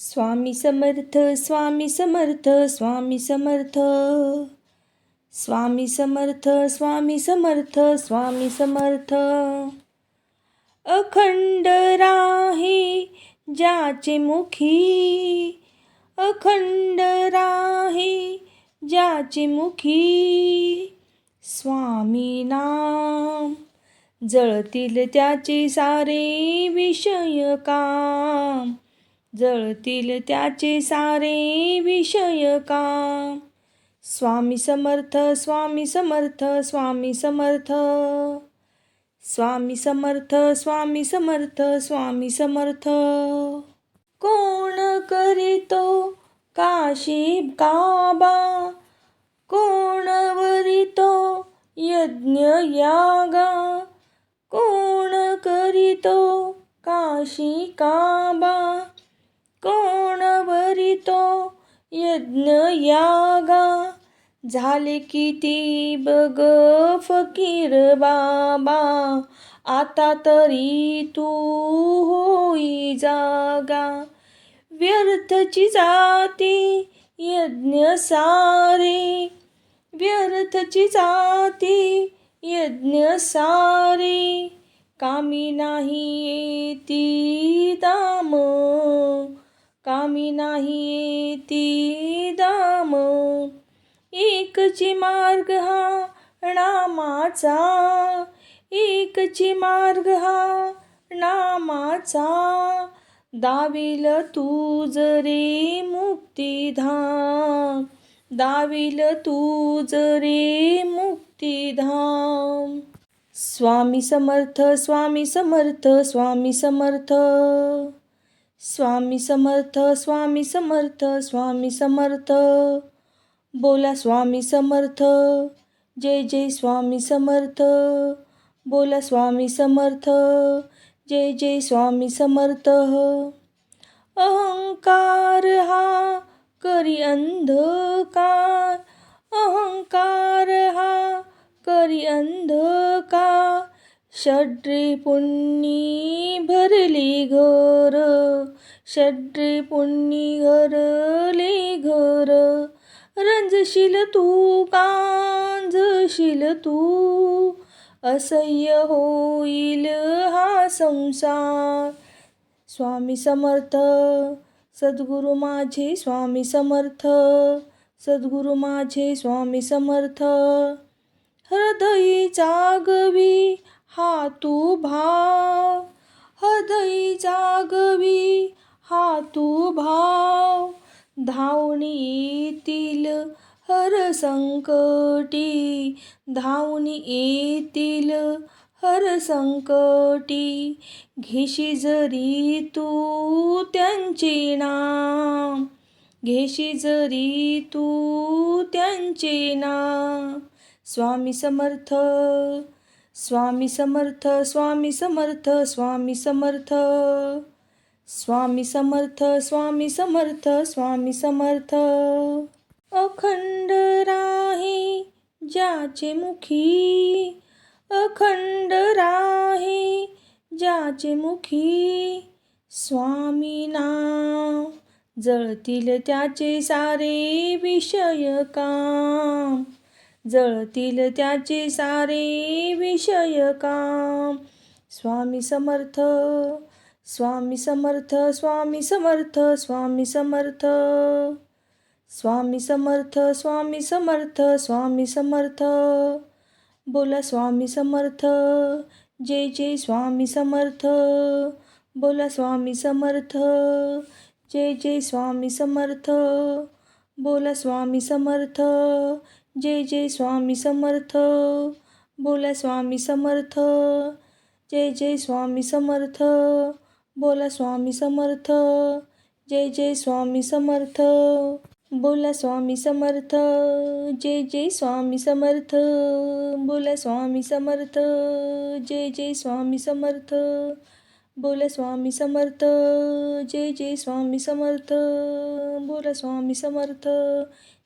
स्वामी समर्थ स्वामी समर्थ स्वामी समर्थ. स्वामी समर्थ स्वामी समर्थ स्वामी समर्थ. अखंड राही ज्याचे मुखी. अखंड राही ज्याचे मुखी. स्वामी नाम जळतील त्याचे सारे विषय काम. जळतील त्याचे सारे विषय का स्वामी समर्थ स्वामी समर्थ स्वामी समर्थ. स्वामी समर्थ स्वामी समर्थ स्वामी समर्थ. कोण करीतो काशी काबा? कोण वरितो यज्ञ यागा? कोण करीतो काशी काबा? यागा झाले किती बग फकीर बाबा आता तरी तू होई जागा. व्यर्थची जाती यज्ञ सारे व्यर्थची जाती यज्ञ सारे कामी नाही येती दाम. कामी नाही ती दाम. एकची मार्ग हा नामाचा. एकची मार्ग हा नामाचा. दाविल तू जरे मुक्तिधाम. दाविल तू जरे मुक्तिधाम. स्वामी समर्थ स्वामी समर्थ स्वामी समर्थ. स्वामी समर्थ स्वामी समर्थ स्वामी समर्थ. बोला स्वामी समर्थ. जय जय स्वामी समर्थ. बोला स्वामी समर्थ. जय जय स्वामी समर्थ. अहंकार हा करी अंधकार. अहंकार हा करी अंधकार. षड्री पुण्यी भरली घर षड्री पुण्यी घरली घर. रंजशील तू कांजशील तू असह्य होईल हा संसार. स्वामी समर्थ सद्गुरु माझे स्वामी समर्थ सद्गुरु माझे स्वामी समर्थ. हृदयी जागवी हा तू भा हृदयी जागवी हा तू भाव धावणीतील हर संकटी धावणी येतील हर संकटी. घेशी जरी तू त्यांचे नाम घेशी जरी तू त्यांचे नाम स्वामी समर्थ स्वामी समर्थ स्वामी समर्थ स्वामी समर्थ. स्वामी समर्थ स्वामी समर्थ स्वामी समर्थ. अखंड राही ज्याचे मुखी. अखंड राही ज्याचे मुखी. स्वामी नाम जळतील त्याचे सारे विषय काम. जळतील त्याचे सारे विषय काम. स्वामी समर्थ स्वामी समर्थ स्वामी समर्थ स्वामी समर्थ. स्वामी समर्थ स्वामी समर्थ स्वामी समर्थ. बोला स्वामी समर्थ जय जय स्वामी समर्थ. बोला स्वामी समर्थ जय जय स्वामी समर्थ. बोला स्वामी समर्थ जय जय स्वामी समर्थ, बोला स्वामी समर्थ। जय जय स्वामी समर्थ, बोला स्वामी समर्थ। जय जय स्वामी समर्थ, बोला स्वामी समर्थ। जय जय स्वामी समर्थ, बोला स्वामी समर्थ। जय जय स्वामी समर्थ, बोला स्वामी समर्थ। जय जय स्वामी समर्थ, बोला स्वामी समर्थ।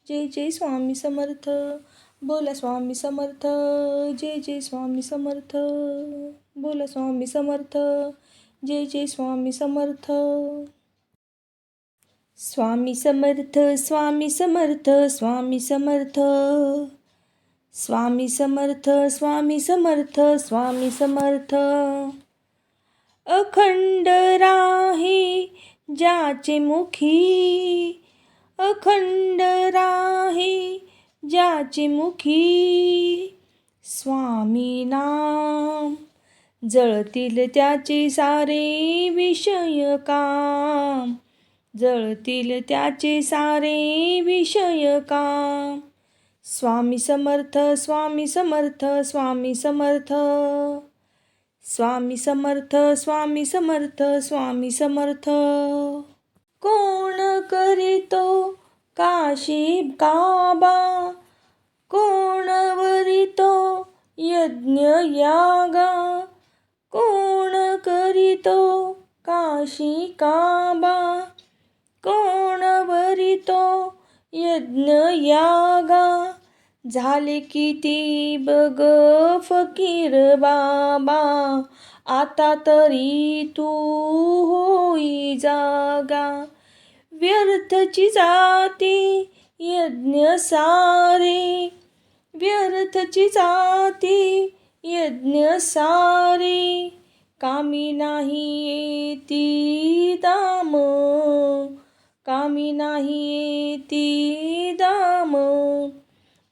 जय जय स्वामी समर्थ। बोला स्वामी समर्थ, जय जय स्वामी समर्थ, बोला स्वामी समर्थ, जय जय स्वामी समर्थ। स्वामी समर्थ स्वामी समर्थ स्वामी समर्थ। स्वामी समर्थ स्वामी समर्थ स्वामी समर्थ। अखंड राही ज्याचे मुखी। अखंड राही ज्याचे मुखी. स्वामी नाम जळतील त्याचे सारे विषय काम. जळतील त्याचे सारे विषय काम. स्वामी समर्थ स्वामी समर्थ स्वामी समर्थ. स्वामी समर्थ स्वामी समर्थ स्वामी समर्थ. कोण करीतो काशी काबा? कोण वरितो यज्ञ यागा? कोण करीतो काशी काबा? कोण वरितो यज्ञ यागा? झाले किती बग फकीर बाबा आता तरी तू होई जागा. व्यर्थची जाती यज्ञ सारे. व्यर्थची जाती यज्ञ सारे. कामी नाही येती दाम कामी नाही येती दाम.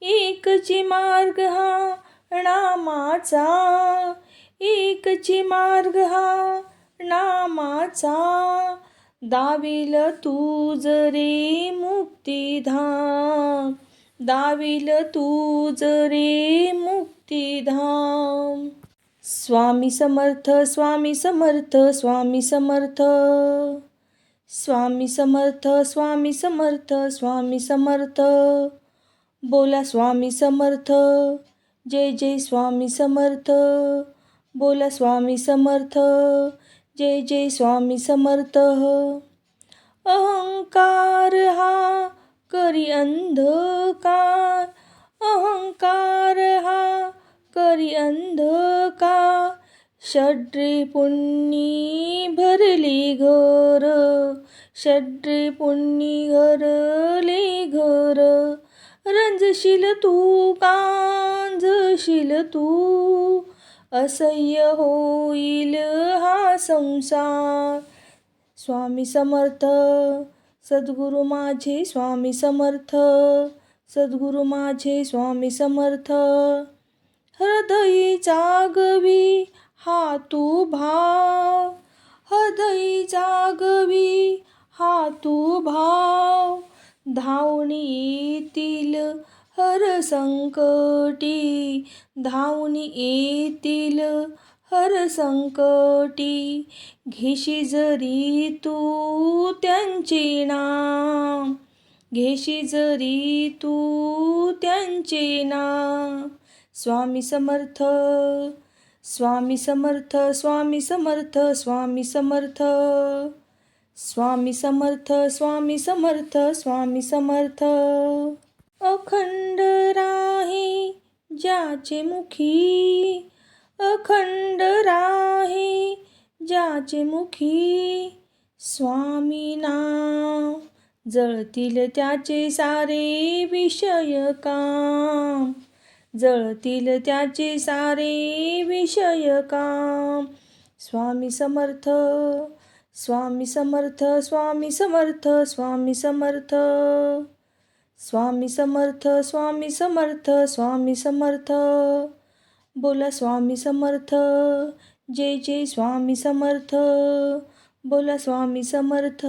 एकची मार्ग हा नामाचा एकची मार्ग हा नामाचा. दाविल तू रे मुक्तिधाम दाविल तू रे मुक्तिधाम. स्वामी समर्थ स्वामी समर्थ स्वामी समर्थ. स्वामी समर्थ स्वामी समर्थ स्वामी समर्थ. बोला स्वामी समर्थ. जय जय स्वामी समर्थ. बोला स्वामी समर्थ. जय जय स्वामी समर्थ. अहंकार हा करी अंधकार. अहंकार हा करी अंधकार. षड्री पुण्णी भरली घर. षड्री पुण्णी घरले घर. रंजशील तू कांजशील तू. असह्य होईल हा संसार. स्वामी समर्थ सद्गुरु माझे स्वामी समर्थ सद्गुरु माझे स्वामी समर्थ. हृदयी जागवी हा तू भाव. हृदयी जागवी हा तू भाव. धावणीतील हर संकटी धावून येतील. हर संकटी घेशी जरी तू त्यांचे नाम घेशी जरी तू त्यांचे नाम. स्वामी समर्थ स्वामी समर्थ स्वामी समर्थ स्वामी समर्थ. स्वामी समर्थ स्वामी समर्थ स्वामी समर्थ. अखंड राही ज्याचे मुखी अखंड राही ज्याचे मुखी स्वामी नाम जळतील त्याचे सारे विषय काम जळतील त्याचे सारे विषय काम. स्वामी समर्थ स्वामी समर्थ स्वामी समर्थ स्वामी समर्थ. स्वामी समर्थ स्वामी समर्थ स्वामी समर्थ बोला स्वामी समर्थ जय जय स्वामी समर्थ बोला स्वामी समर्थ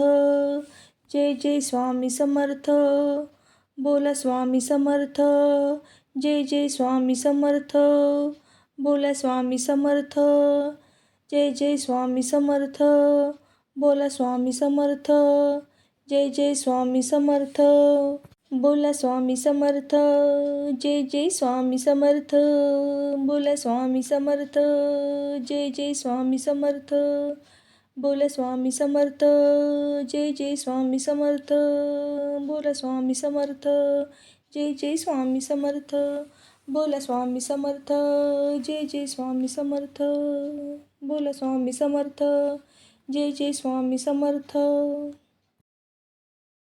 जय जय स्वामी समर्थ बोला स्वामी समर्थ जय जय स्वामी समर्थ बोला स्वामी समर्थ जय जय स्वामी समर्थ बोला स्वामी समर्थ जय जय स्वामी समर्थ बोला स्वामी समर्थ जय जय स्वामी समर्थ बोला स्वामी समर्थ जय जय स्वामी समर्थ बोला स्वामी समर्थ जय जय स्वामी समर्थ बोला स्वामी समर्थ जय जय स्वामी समर्थ बोला स्वामी समर्थ जय जय स्वामी समर्थ बोला स्वामी समर्थ जय जय स्वामी समर्थ